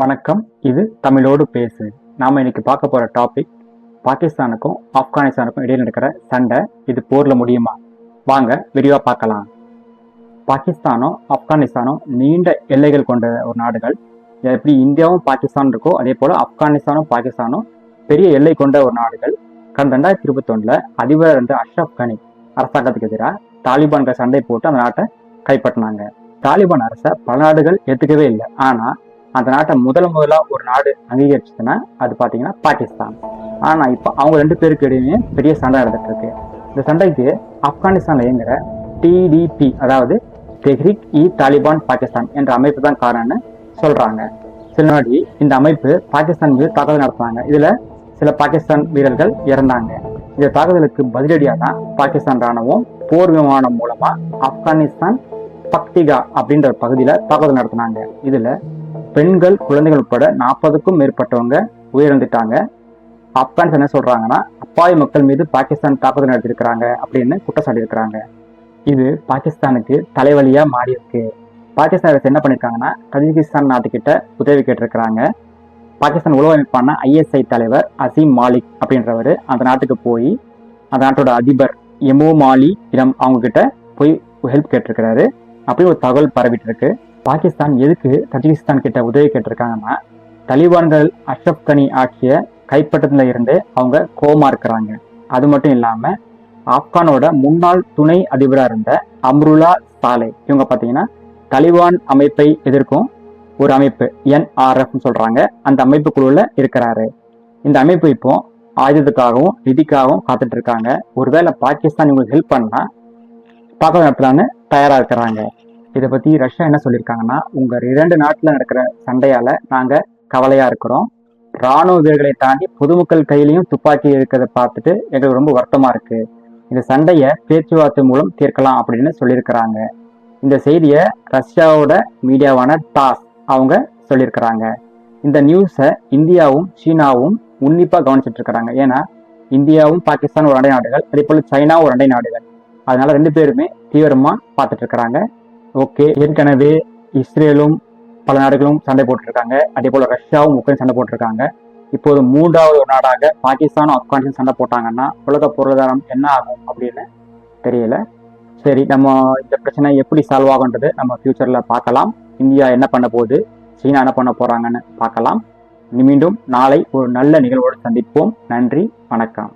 வணக்கம். இது தமிழோடு பேசு. நாம இன்னைக்கு பார்க்க போற டாபிக் பாகிஸ்தானுக்கும் ஆப்கானிஸ்தானுக்கும் இடையில் நடக்கிற சண்டை இது போர்ல முடியுமா? வாங்க விரிவா பார்க்கலாம். பாகிஸ்தானும் ஆப்கானிஸ்தானும் நீண்ட எல்லைகள் கொண்ட ஒரு நாடுகள். எப்படி இந்தியாவும் பாகிஸ்தான் இருக்கோ அதே போல ஆப்கானிஸ்தானும் பாகிஸ்தானும் பெரிய எல்லை கொண்ட ஒரு நாடுகள். கடந்த ரெண்டாயிரத்தி இருபத்தொன்னுல அதிபர் வந்து அஷ்ரப் கனி அரசாங்கத்துக்கு எதிராக தாலிபான்கள் சண்டை போட்டு அந்த நாட்டை கைப்பற்றினாங்க. தாலிபான் அரசை பல நாடுகள் ஏற்றுக்கவே இல்லை. ஆனா அந்த நாட்டை முதல் முதலாக ஒரு நாடு அங்கீகரிச்சதுன்னா அது பார்த்தீங்கன்னா பாகிஸ்தான். ஆனால் இப்போ அவங்க ரெண்டு பேருக்கு இடையே பெரிய சண்டை நடந்துட்டு இருக்கு. இந்த சண்டைக்கு ஆப்கானிஸ்தான்ல இயங்குற டிடிபி அதாவது தெஹ்ரிக் இ தாலிபான் பாகிஸ்தான் என்ற அமைப்பு தான் காரணம்னு சொல்றாங்க. சில நாடி இந்த அமைப்பு பாகிஸ்தான் மீது தாக்குதல் நடத்துனாங்க. இதுல சில பாகிஸ்தான் வீரர்கள் இறந்தாங்க. இந்த தாக்குதலுக்கு பதிலடியாக தான் பாகிஸ்தான் ராணுவம் போர் விமானம் மூலமா ஆப்கானிஸ்தான் பக்திகா அப்படின்ற பகுதியில் தாக்குதல் நடத்தினாங்க. இதுல பெண்கள் குழந்தைகள் உட்பட நாற்பதுக்கும் மேற்பட்டவங்க உயிரிழந்துட்டாங்க. அப்பான்ஸ் என்ன சொல்கிறாங்கன்னா அப்பாவி மக்கள் மீது பாகிஸ்தான் தாக்குதல் நடத்திருக்கிறாங்க அப்படின்னு குற்றம் இருக்கிறாங்க இது பாகிஸ்தானுக்கு தலைவலியாக மாறி இருக்கு பாகிஸ்தான் அரசு என்ன பண்ணியிருக்காங்கன்னா கஜகிஸ்தான் நாட்டுக்கிட்ட உதவி கேட்டிருக்கிறாங்க. பாகிஸ்தான் உளவு அமைப்பான ஐஎஸ்ஐ தலைவர் அசீம் மாலிக் அப்படின்றவர் அந்த நாட்டுக்கு போய் அந்த நாட்டோட அதிபர் எமோ மாலி இடம் அவங்க கிட்ட போய் ஹெல்ப் கேட்டிருக்கிறாரு. அப்படி ஒரு தகவல் பரவிட்டு இருக்கு. பாகிஸ்தான் எதுக்கு தஜிகிஸ்தான் கிட்ட உதவி கேட்டிருக்காங்கன்னா தலிபான்கள் அஷ்ரப் கனி ஆட்சிய கைப்பட்டத்தில் இருந்து அவங்க கோமா இருக்கிறாங்க. அது மட்டும் இல்லாம ஆப்கானோட முன்னாள் துணை அதிபராக இருந்த அம்ருலா சாலே. இவங்க பார்த்தீங்கன்னா தலிபான் அமைப்பை எதிர்க்கும் ஒரு அமைப்பு என்ஆர்எஃப்னு சொல்றாங்க. அந்த அமைப்பு குழுவில் இருக்கிறாரு. இந்த அமைப்பு இப்போ ஆயுதத்துக்காகவும் நிதிக்காகவும் காத்துட்டு இருக்காங்க. ஒருவேளை பாகிஸ்தான் இவங்களுக்கு ஹெல்ப் பண்ணா தாக்குதல் நடத்தலான்னு தயாராக இருக்கிறாங்க. இதை பத்தி ரஷ்யா என்ன சொல்லியிருக்காங்கன்னா உங்க இரண்டு நாட்டுல நடக்கிற சண்டையால நாங்க கவலையா இருக்கிறோம். ராணுவ வீரர்களை தாண்டி பொதுமக்கள் கையிலையும் துப்பாக்கி இருக்கிறத பார்த்துட்டு எங்களுக்கு ரொம்ப வருத்தமா இருக்கு. இந்த சண்டையை பேச்சுவார்த்தை மூலம் தீர்க்கலாம் அப்படின்னு சொல்லியிருக்கிறாங்க. இந்த செய்தியை ரஷ்யாவோட மீடியாவான டாஸ் அவங்க சொல்லியிருக்கிறாங்க. இந்த நியூஸை இந்தியாவும் சீனாவும் உன்னிப்பாக கவனிச்சிட்டு இருக்கிறாங்க ஏன்னா இந்தியாவும் பாகிஸ்தான் ஒரு அண்டை நாடுகள் அதே போல் சைனாவும் ஒரு அண்டை நாடுகள். அதனால ரெண்டு பேருமே தீவிரமாக பார்த்துட்டு இருக்கிறாங்க. ஓகே ஏற்கனவே இஸ்ரேலும் பல நாடுகளும் சண்டை போட்டிருக்காங்க. அதே போல ரஷ்யாவும் உக்ரைன் சண்டை போட்டிருக்காங்க. இப்போது மூன்றாவது ஒரு நாடாக பாகிஸ்தானும் ஆப்கானிஸ்தான் சண்டை போட்டாங்கன்னா உலக பொருளாதாரம் என்ன ஆகும் அப்படின்னு தெரியல. சரி நம்ம இந்த பிரச்சனை எப்படி சால்வ் ஆகுன்றது நம்ம ஃப்யூச்சரில் பார்க்கலாம். இந்தியா என்ன பண்ண போகுது? சீனா என்ன பண்ண போகிறாங்கன்னு பார்க்கலாம். மீண்டும் நாளை ஒரு நல்ல நிகழ்வோடு சந்திப்போம். நன்றி வணக்கம்.